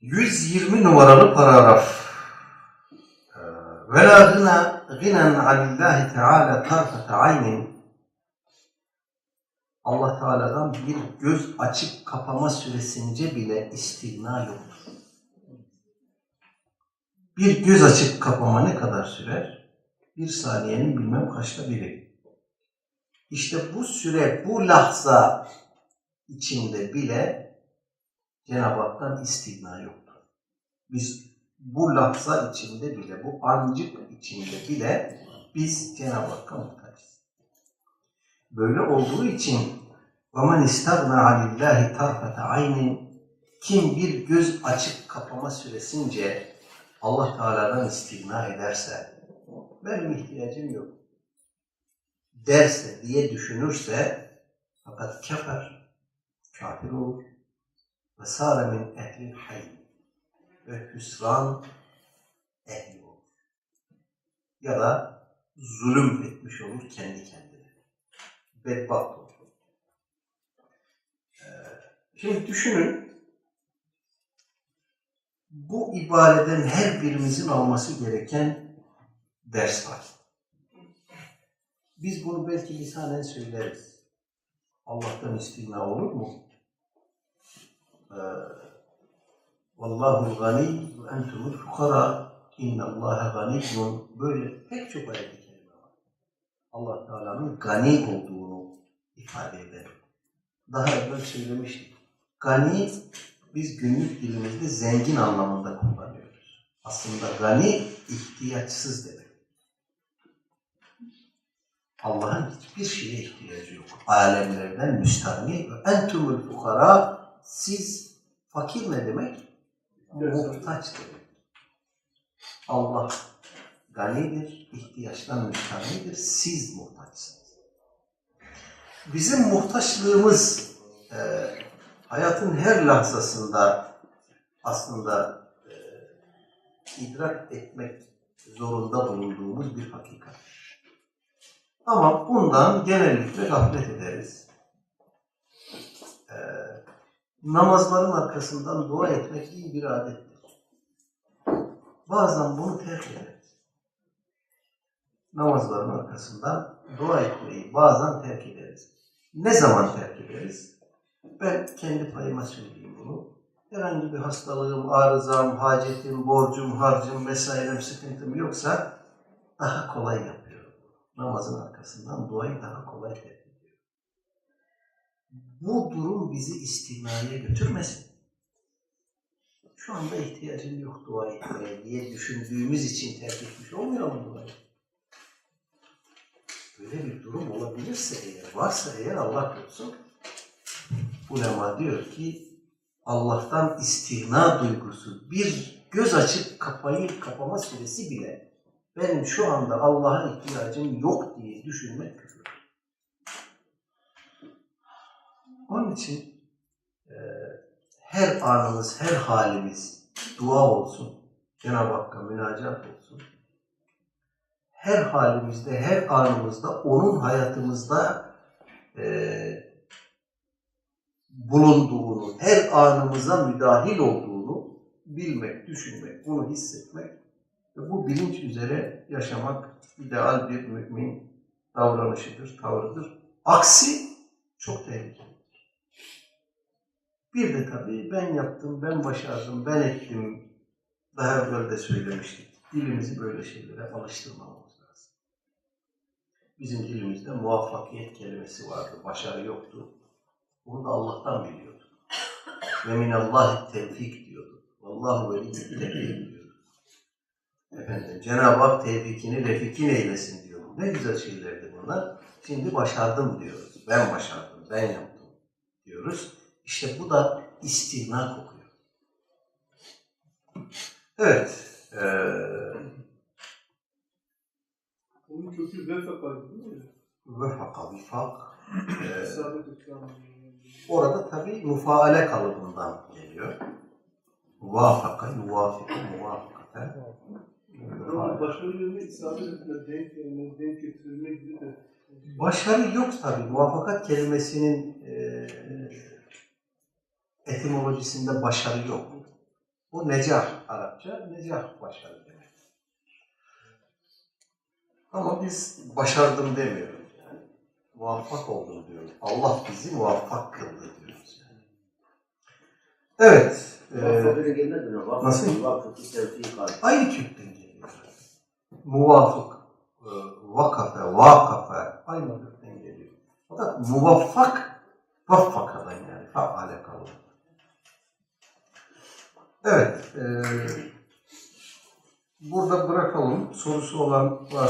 120 numaralı paragraf. Ee, Ve la gına ginen anillahi teala tarfete aynin Allah Teala'dan bir göz açıp kapama süresince bile istigna yoktur. Bir göz açıp kapama ne kadar sürer? Bir saniyenin bilmem kaçta biri. İşte bu süre, bu lahza içinde bile Cenab-ı Hak'tan istigna yoktur. Biz bu lahza içinde bile, bu ancık içinde bile biz Cenab-ı Hakk'a muhtacız. Böyle olduğu için وَمَنْ اِسْتَغْنَى عَنِ اللّٰهِ تَرْفَةَ عَيْنٍ Kim bir göz açıp kapama süresince Allah Teala'dan istigna ederse, benim ihtiyacım yok derse diye düşünürse fakat kefer, kafir olur ve sâre min ehlil hayy ve hüsran ehli olur. Ya da zulüm etmiş olur kendi kendine. Bedbaht olur. Ee, Şimdi düşünün, bu ibareden her birimizin alması gereken ders var. Biz bunu belki lisanen söyleriz. Allah'tan istigna olur mu? Ee, Vallahu gani ve entumul fukara inna Allaha ganiyyun böyle pek çok ayet-i kerime var. Allah Teala'nın gani olduğunu ifade eder. Daha evvel söylemiştik. Gani biz günlük dilimizde zengin anlamında kullanıyoruz. Aslında gani ihtiyaçsız demek. Allah'ın hiçbir şeye ihtiyacı yok. Alemlerden müstahni ve entumul fukara siz fakir ne demek? Muhtaç demek. Allah ganidir, ihtiyaçtan müstahnidir, siz muhtaçsınız. Bizim muhtaçlığımız e, hayatın her lahzasında aslında e, idrak etmek zorunda bulunduğumuz bir hakikat. Ama bundan genellikle gaflet ederiz. Namazların arkasından dua etmek iyi bir adettir. Bazen bunu terk ederiz. Namazların arkasından dua etmeyi bazen terk ederiz. Ne zaman terk ederiz? Ben kendi payıma söyleyeyim bunu. Herhangi bir hastalığım, arızam, hacetim, borcum, harcım vesairem, sıkıntım yoksa daha kolay yapıyorum namazın arkasından duayı daha kolay terk. Bu durum bizi istimaya götürmesin. Şu anda ihtiyacım yok dua etmeye diye düşündüğümüz için terk etmiş olmayalım duayı. Böyle bir durum olabilirse eğer, varsa eğer Allah korusun, ulema diyor ki Allah'tan istigna duygusu bir göz açıp kapayıp kapama süresi bile benim şu anda Allah'a ihtiyacım yok diye düşünmek küfür. Onun için e, her anımız, her halimiz dua olsun. Cenab-ı Hakk'a münacat olsun. Her halimizde, her anımızda onun hayatımızda e, bulunduğunu, her anımıza müdahil olduğunu bilmek, düşünmek, bunu hissetmek ve bu bilinç üzere yaşamak ideal bir mümin davranışıdır, tavrıdır. Aksi çok tehlikelidir. Bir de tabii ben yaptım, ben başardım, ben ettim. Daha evvel de söylemiştik. Dilimizi böyle şeylere alıştırmamamız lazım. Bizim dilimizde muvaffakiyet kelimesi vardı, başarı yoktu. Bunu da Allah'tan biliyorduk. Ve minallahi tevfik diyordu. Vallahu veliyyü tevfik diyordu. Efendim, Cenab-ı Hak tevfikini refikin eylesin diyor. Ne güzel şeylerdi bunlar. Şimdi başardım diyoruz. Ben başardım, ben yaptım diyoruz. İşte bu da istigna kokuyor. Evet. Eee Onun kökü vefaka değil mi? vefaka, vifak. ikramı. orada tabi mufaale kalıbından geliyor. Vafaka, yuvafiku, muvafakaten. Ama başarı yerine isabet etme, denk yerine denk getirilme gibi de. Başarı yok tabi. Muvaffakat kelimesinin e, etimolojisinde başarı yok. Bu necah Arapça. Necah başarı demek. Ama biz başardım demiyoruz yani. Muvaffak oldum diyoruz. Allah bizi muvaffak kıldı diyoruz yani. Evet. e, Vakfı gelmez mi? Vakfı, nasıl? Vakfı aynı kökten geliyor. Muvafık, e, vakafe, vakafe aynı kökten geliyor. Fakat muvaffak, vaffakadan yani. Faale. Evet. e, burada bırakalım. Sorusu olan var.